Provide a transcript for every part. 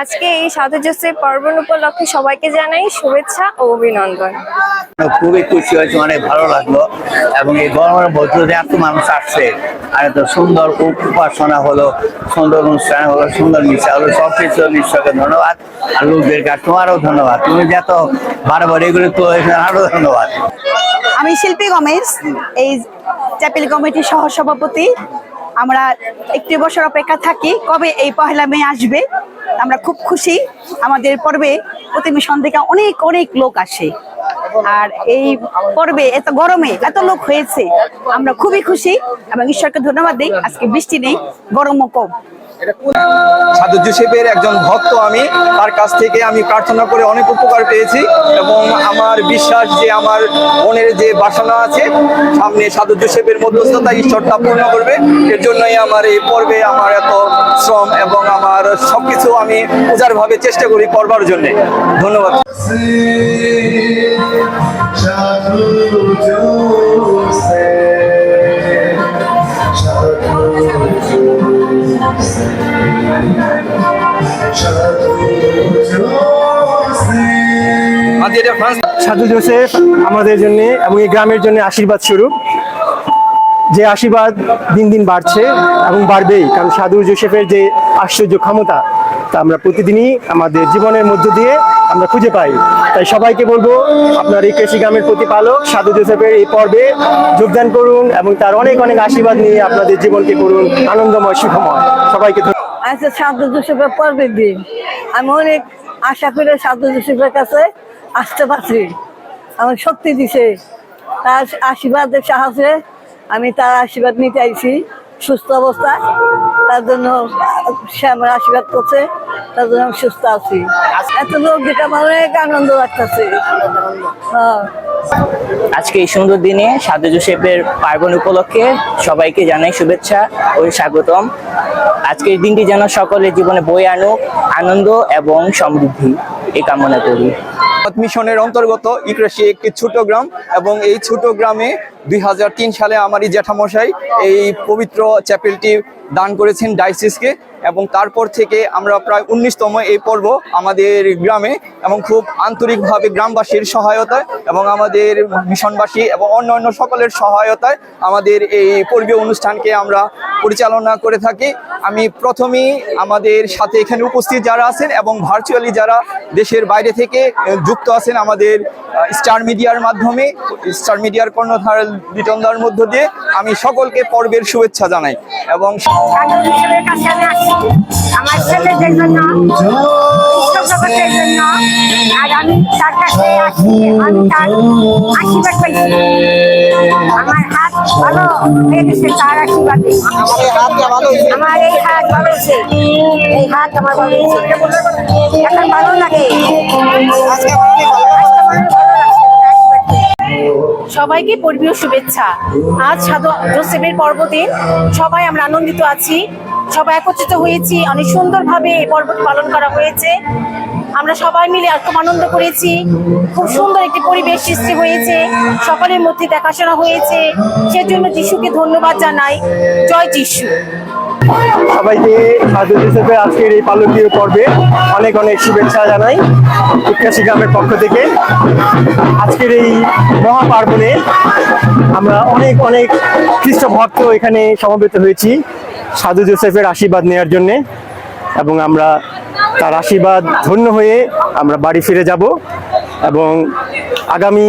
আজকে এই সাধু জোসেফ পার্বণ উপলক্ষে সবাইকে জানাই শুভেচ্ছা ও অভিনন্দন। খুবই খুশি হয়েছে অনেক ভালো লাগল। এবং এই গরমের মধ্যে এত মানুষ আসছে আর এত সুন্দর উপাসনা হলো সুন্দর অনুষ্ঠান হলো সুন্দর মিশা হলো সব কিছু ঈশ্বরকে ধন্যবাদ। আর লোকদেরকে আর তোমারও ধন্যবাদ। তুমি যে এত বারবার এগুলো তো আরও ধন্যবাদ। আমি শিল্পী গমেশ এই চ্যাপেল কমিটির সহ সভাপতি আমরা একটি বছর অপেক্ষা থাকি কবে এই পহেলা মে আসবে। আমরা খুব খুশি। আমাদের পর্বে প্রতিমী থেকে অনেক অনেক লোক আসে। আর এই পর্বে এত গরমে এত লোক হয়েছে, আমরা খুবই খুশি এবং ঈশ্বরকে ধন্যবাদ দিই। আজকে বৃষ্টি নেই, গরমও কম। সাধু জোসেফের একজন ভক্ত আমি, তার কাছ থেকে আমি প্রার্থনা করে অনেক উপকার পেয়েছি এবং আমার বিশ্বাস যে আমার মনের যে বাসনা আছে, সামনে সাধু জোসেফের মধ্যস্থতা ঈশ্বরটা পূর্ণ করবে। এর জন্যই আমার এই পর্বে আমার এত শ্রম এবং আমার সবকিছু আমি উজারভাবে চেষ্টা করি করবার জন্যে। ধন্যবাদ। সাধু জোসেফ আমাদের জন্য এবং এই গ্রামের জন্য আশীর্বাদ স্বরূপ। যে আশীর্বাদ দিন দিন বাড়ছে এবং বাড়বেই, কারণ সাধু জোসেফের যে আশ্চর্য ক্ষমতা, তা আমরা প্রতিদিনই আমাদের জীবনের মধ্য দিয়ে আমরা খুঁজে পাই। তাই সবাইকে বলব, আপনার এই কৃষি গ্রামের প্রতিপালক সাধু জোসেফের এই পর্বে যোগদান করুন এবং তার অনেক অনেক আশীর্বাদ নিয়ে আপনাদের জীবনকে করুন আনন্দময় সুখময়। সবাইকে। আচ্ছা সাধু জোসেফের পর্বের দিন। আমি অনেক আশা করে সাধু জোসেফের কাছে আসতে পারছি। আমার শক্তি দিছে। তার আশীর্বাদের সাহায্যে আমি তার আশীর্বাদ নিতে আইছি। সুস্থ অবস্থায়। তার জন্য সে আমার আশীর্বাদ করছে। তার জন্য আমি সুস্থ আছি। এত লোক যেটা আমার অনেক আনন্দ লাগতেছে। হ্যাঁ। আজকে এই সুন্দর দিনে সাধু জোসেফের পার্বণ উপলক্ষে সবাইকে জানাই শুভেচ্ছা ও স্বাগতম। আজকের দিনটি যেন সকলের জীবনে বই আনুক আনন্দ এবং সমৃদ্ধি। এই কামনা করি। মিশনের অন্তর্গত ইকরাশি একটি ছোট গ্রাম এবং এই ছোট গ্রামে দুই হাজার তিন সালে আমারই জ্যাঠামশাই এই পবিত্র চ্যাপেলটি দান করেছেন ডাইসিসকে। এবং তারপর থেকে আমরা প্রায় উনিশতম এই পর্ব আমাদের গ্রামে এবং খুব আন্তরিকভাবে গ্রামবাসীর সহায়তায় এবং আমাদের মিশনবাসী এবং অন্য অন্য সকলের সহায়তায় আমাদের এই পর্বীয় অনুষ্ঠানকে আমরা পরিচালনা করে থাকি। আমি প্রথমেই আমাদের সাথে এখানে উপস্থিত যারা আছেন এবং ভার্চুয়ালি যারা দেশের বাইরে থেকে যুক্ত আছেন আমাদের স্টার মিডিয়ার মাধ্যমে স্টার মিডিয়ার কর্ণধার বিটন্দার মধ্য দিয়ে আমি সকলকে পর্বের শুভেচ্ছা জানাই এবং আমি আমার ছেলেদের জন্য জগতের জন্য আর আমি তার কাছে আসছি আমি তার আশীর্বাদ পাইছি। আমার হাত ভালো হয়ে গেছে তার আশীর্বাদে আমার এই হাত ভালো হয়েছে। এই হাত আমার ভালো হয়েছে। এখন ভালো লাগে। আজকে ভালো। সবাইকে পর্বীয় শুভেচ্ছা। আজ সাধু জোসেফের পর্বদিন। সবাই আমরা আনন্দিত আছি। সবাই একত্রিত হয়েছি অনেক সুন্দরভাবে এই পর্বটি পালন করা হয়েছে। আমরা সবাই মিলে খুব আনন্দ করেছি। খুব সুন্দর একটি পরিবেশ সৃষ্টি হয়েছে। সকলের মধ্যে দেখাশোনা হয়েছে। সেজন্য যিশুকে ধন্যবাদ জানাই। জয় যিশু। সবাইকে সাধু জোসেফের আজকের এই পালকীয় পর্বে অনেক অনেক শুভেচ্ছা জানাই উৎকাশী গ্রামের পক্ষ থেকে। আজকের এই মহাপার্বণে আমরা অনেক অনেক খ্রিস্ট ভক্ত এখানে সমবেত হয়েছি। সাধু জোসেফের আশীর্বাদ নেওয়ার জন্যে এবং আমরা তার আশীর্বাদ ধন্য হয়ে আমরা বাড়ি ফিরে যাব এবং আগামী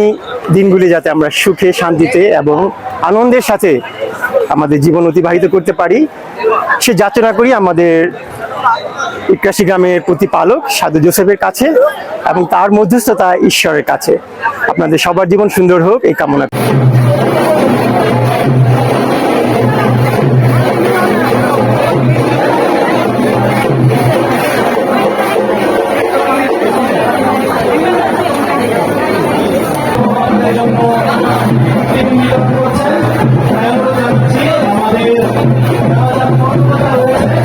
দিনগুলি যাতে আমরা সুখে, শান্তিতে এবং আনন্দের সাথে আমাদের জীবন অতিবাহিত করতে পারি। সে যাচনা করি আমাদের ইকরাশি গ্রামের প্রতিপালক সাধু জোসেফের কাছে এবং তার মধ্যস্থতা ঈশ্বরের কাছে। আপনাদের সবার জীবন সুন্দর হোক, এই কামনা করি। আমাদের জন্য নিয়োগ করেছেন আমরা যাচ্ছি আমাদের কলকাতা রয়েছে